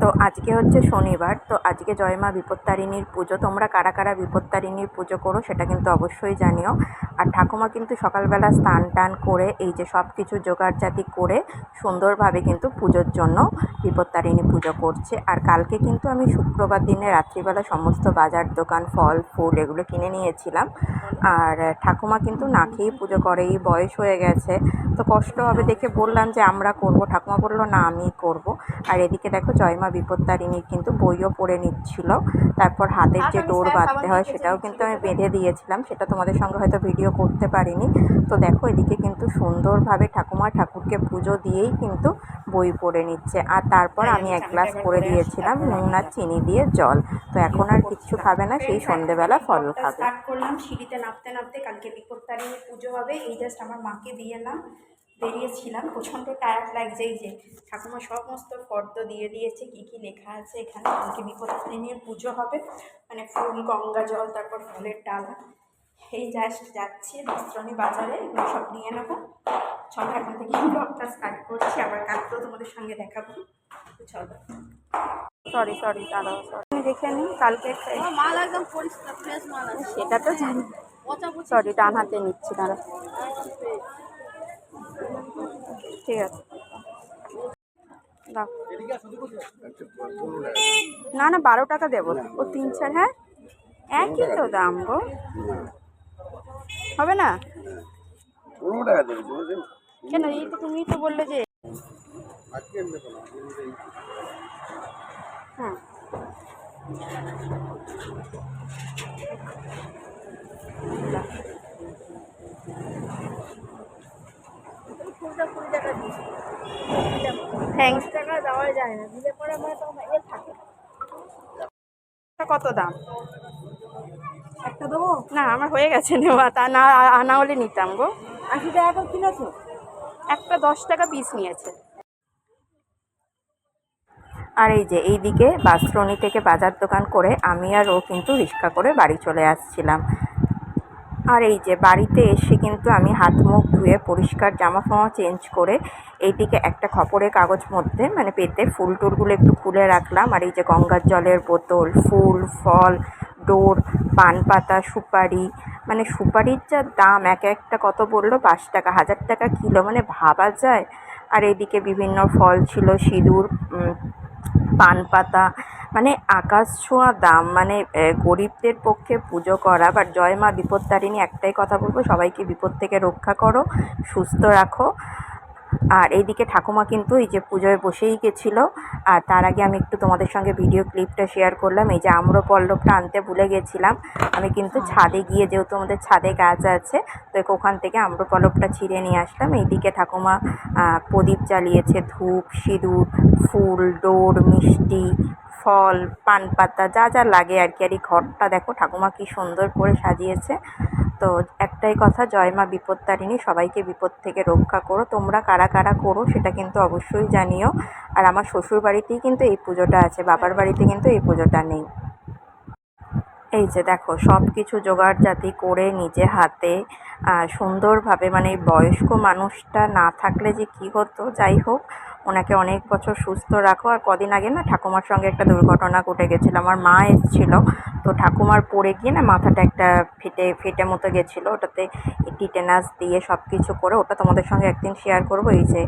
তো আজকে হচ্ছে শনিবার, তো আজকে জয়মা বিপত্তারিণীর পুজো, তোমরা কারা কারা বিপত্তারিণীর পুজো করো সেটা কিন্তু অবশ্যই জানিও। আর ঠাকুমা কিন্তু সকালবেলা স্নান টান করে এই যে সব কিছু জোগাড় জোগাড়জাতি করে সুন্দরভাবে কিন্তু পুজোর জন্য বিপত্তারিণী পুজো করছে। আর কালকে কিন্তু আমি শুক্রবার দিনে রাত্রিবেলা সমস্ত বাজার দোকান ফল ফুল এগুলো কিনে নিয়েছিলাম। আর ঠাকুমা কিন্তু না খেয়েই পুজো করে এই বয়স হয়ে গেছে। তো কষ্ট হবে দেখে বললাম যে আমরা করব। ঠাকুমা বলল না আমিই করব। আর এদিকে দেখো জয়মা বিপত্তারিণীর কিন্তু বইও পড়ে নিচ্ছিল। তারপর হাতের যে ডোর বাঁধতে হয় সেটাও কিন্তু আমি বেঁধে দিয়েছিলাম। সেটা তোমাদের সঙ্গে হয়তো ভিডিও করতে পারিনি। তো দেখো এদিকে কিন্তু সুন্দরভাবে ঠাকুমা ঠাকুরকে পুজো দিয়েই কিন্তু বই পড়ে নিচ্ছে। আর তারপর আমি এক গ্লাস করে দিয়েছিলাম নুন আর চিনি দিয়ে জল। তো এখন আর কিচ্ছু খাবে না সেই সন্ধেবেলা ফল খাবে। স্টার্ট করলাম সিঁড়িতে নামতে নামতে কালকে বিপত্তারিণী পুজো হবে এই জাস্ট আমার মাকে দিয়ে এলাম বেরিয়েছিলাম প্রচণ্ড টায়ার্ড লাগছে এই যে ঠাকুমা সমস্ত ফর্দ দিয়ে দিয়েছে কি কি লেখা আছে এখানে কালকে বিপত্তারিণীর পুজো হবে মানে ফুল গঙ্গা জল তারপর ফলের ডালা। এই জাস্ট যাচ্ছি বস্ত্রণী বাজারে এগুলো সব নিয়ে নেব। চলো এখন থেকে ব্লগটা স্টার্ট করছি। আবার কালকেও তোমাদের সঙ্গে দেখাবো। চলো। সরি সরি দাঁড়াও সরি আমি দেখে নিই কালকে মাল একদম পরিষ্কার ফ্রেশ মাল আছে। সেটা তো জানি। সরি ডান হাতে নিচ্ছি দাঁড়া ঠিক আছে। দাও। না না বারো টাকা দেবো। ও তিন চার হ্যাঁ? একই তো দাম গো। হবে না? কেন এই তো তুমি তো বললে যে ফুলটা কুড়ি টাকা দিই থ্যাংকস টাকা দেওয়া যায় না। দিলে পরে তখন এ থাকে। কত দাম? একটা দেবো? না আমার হয়ে গেছে নেওয়া তা না আনা হলে নিতাম গো। আশি টাকা করে কিনেছো? একটা দশ টাকা পিস নিয়েছে। আর এই যে এইদিকে বাসরণী থেকে বাজার দোকান করে আমি আর ও কিন্তু রিক্সা করে বাড়ি চলে আসছিলাম। আর এই যে বাড়িতে এসে কিন্তু আমি হাত মুখ ধুয়ে পরিষ্কার জামা ফামা চেঞ্জ করে এইদিকে একটা খপরের কাগজ মধ্যে মানে পেতে ফুল টুলগুলো একটু খুলে রাখলাম। আর এই যে গঙ্গার জলের বোতল ফুল ফল ডোর পান পাতা সুপারি মানে সুপারির যা দাম, এক একটা কত বলল? পাঁচ টাকা, হাজার টাকা কিলো মানে ভাবা যায়। আর এদিকে বিভিন্ন ফল ছিল, সিঁদুর পান পাতা মানে আকাশ ছোঁয়া দাম মানে গরিবদের পক্ষে পুজো করা। বা জয় মা বিপত্তারিণী একটাই কথা বলব, সবাইকে বিপদ থেকে রক্ষা করো, সুস্থ রাখো। আর এইদিকে ঠাকুমা কিন্তু এই যে পুজোয় বসেই গেছিল। আর তার আগে আমি একটু তোমাদের সঙ্গে ভিডিও ক্লিপটা শেয়ার করলাম। এই যে আম্র পল্লবটা আনতে ভুলে গেছিলাম। আমি কিন্তু ছাদে গিয়ে যেহেতু আমাদের ছাদে গাছ আছে তো ওখান থেকে আম্র পল্লবটা ছিঁড়ে নিয়ে আসলাম। এইদিকে ঠাকুমা প্রদীপ জ্বালিয়েছে ধূপ সিঁদুর ফুল ডোর মিষ্টি ফল পান পাতা যা যা লাগে আর কি। আর এই ঘরটা দেখো ঠাকুমা কি সুন্দর করে সাজিয়েছে। তো একটাই কথা, জয় মা বিপত্তারিণী, সবাইকে বিপদ থেকে রক্ষা করো। তোমরা কারা কারা করো সেটা কিন্তু অবশ্যই জানিও। আর আমার শ্বশুর বাড়িতেই কিন্তু এই পুজোটা আছে, বাবার বাড়িতে কিন্তু এই পুজোটা নেই। এই যে দেখো সব কিছু জোগাড় জাতি করে নিজে হাতে সুন্দরভাবে মানে বয়স্ক মানুষটা না থাকলে যে কি হতো, যাই হোক, ওনাকে অনেক বছর সুস্থ রাখো। আর কদিন আগে না ঠাকুমার সঙ্গে একটা দুর্ঘটনা ঘটে গেছিল, আমার মা এসেছিল তো ঠাকুমার পড়ে গিয়ে না মাথাটা একটা ফেটে ফেটে মতো গেছিল। ওটাতে টিটেনাস দিয়ে সব কিছু করে ওটা তোমাদের সঙ্গে একদিন শেয়ার করব। এই যে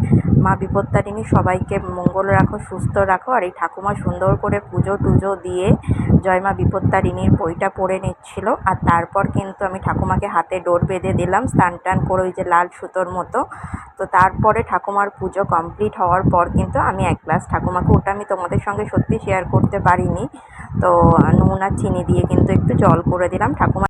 মা বিপত্তারিণী, সবাইকে মঙ্গল রাখো, সুস্থ রাখো, আর এই ঠাকুমা সুন্দর করে পুজো টুজো দিয়ে জয় মা বিপত্তারিণীর বইটা পড়ে নিচ্ছিল। আর তারপর কিন্তু আমি ঠাকুমাকে হাতে ডোর বেঁধে দিলাম, স্নান টান করে ওই যে লাল সুতোর মতো। তো তারপরে ঠাকুমার পুজো কমপ্লিট হওয়ার পর কিন্তু আমি এক গ্লাস ঠাকুমাকে, ওটা আমি তোমাদের সঙ্গে সত্যি শেয়ার করতে পারিনি। তো নুন আর চিনি দিয়ে কিন্তু একটু জল করে দিলাম। ঠাকুমা